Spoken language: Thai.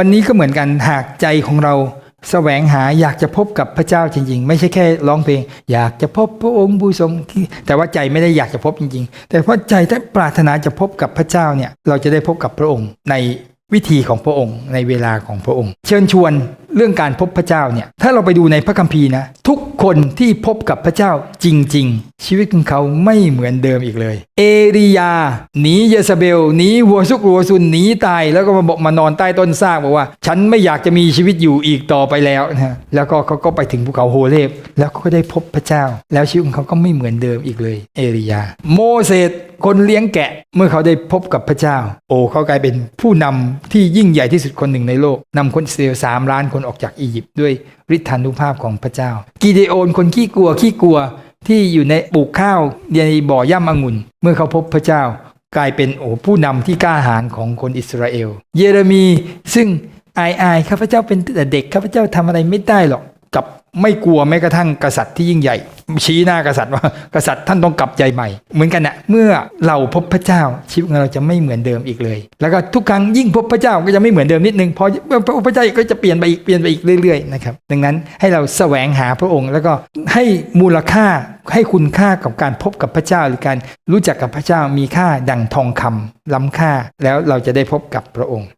วันนี้ก็เหมือนกันหากใจของเราแสวงหาอยากจะพบกับพระเจ้าจริง ๆ ไม่ใช่แค่ร้องเพลง อยากจะพบพระองค์ผู้ทรงแต่ว่าใจไม่ได้อยากจะพบจริง ๆ แต่เพราะใจถ้าปรารถนาจะพบกับพระเจ้าเนี่ยเราจะได้พบกับพระองค์ในวิธีของพระองค์ในเวลาของพระองค์ เชิญชวนเรื่องการพบพระเจ้าเนี่ยถ้าเราไปดูในพระคัมภีร์นะทุก คนที่พบกับพระเจ้าจริง ๆ ชีวิตของเขาไม่เหมือนเดิมอีกเลย เอริยาหนีเยซาเบลหนีวัวซุกวัวซุนหนีตายแล้วก็มาบอกมานอนใต้ต้นซากบอกว่า ฉันไม่อยากจะมีชีวิตอยู่อีกต่อไปแล้วนะแล้วก็เขาก็ไปถึงภูเขาโฮเลบแล้วก็ได้พบพระเจ้า แล้วชีวิตของเขาก็ไม่เหมือนเดิมอีกเลย เอริยา โมเสส คนเลี้ยงแกะเมื่อเขาได้พบกับพระเจ้า โอเขากลายเป็นผู้นำที่ยิ่งใหญ่ที่สุดคนหนึ่งในโลกนำคนอิสราเอลสามล้านคนออกจากอียิปต์ด้วยฤทธานุภาพของพระเจ้า กิเดโอนคนขี้กลัวขี้กลัวที่อยู่ในปลูกข้าวในบ่อย่ำองุ่น เมื่อเขาพบพระเจ้า กลายเป็นโอผู้นำที่กล้าหาญของคนอิสราเอล เยเรมีซึ่งอายอายข้าพเจ้าเป็นแต่เด็กข้าพเจ้าทำอะไรไม่ได้หรอกกับไม่กลัวแม้กระทั่งกษัตริย์ที่ยิ่งใหญ่ ชี้หน้ากษัตริย์ว่ากษัตริย์ท่านต้องกลับใจใหม่ เหมือนกันนะเมื่อเราพบพระเจ้าชีวิตของเราจะไม่เหมือนเดิมอีกเลย แล้วก็ทุกครั้งยิ่งพบพระเจ้าก็จะไม่เหมือนเดิมนิดนึงพอพบพระเจ้าก็จะเปลี่ยนไปอีกเปลี่ยนไปอีกเรื่อยๆนะครับดังนั้นให้เราแสวงหาพระองค์ แล้วก็ให้มูลค่าให้คุณค่ากับการพบกับพระเจ้าหรือการรู้จักกับพระเจ้ามีค่าดังทองคำล้ำค่าแล้วเราจะได้พบกับพระองค์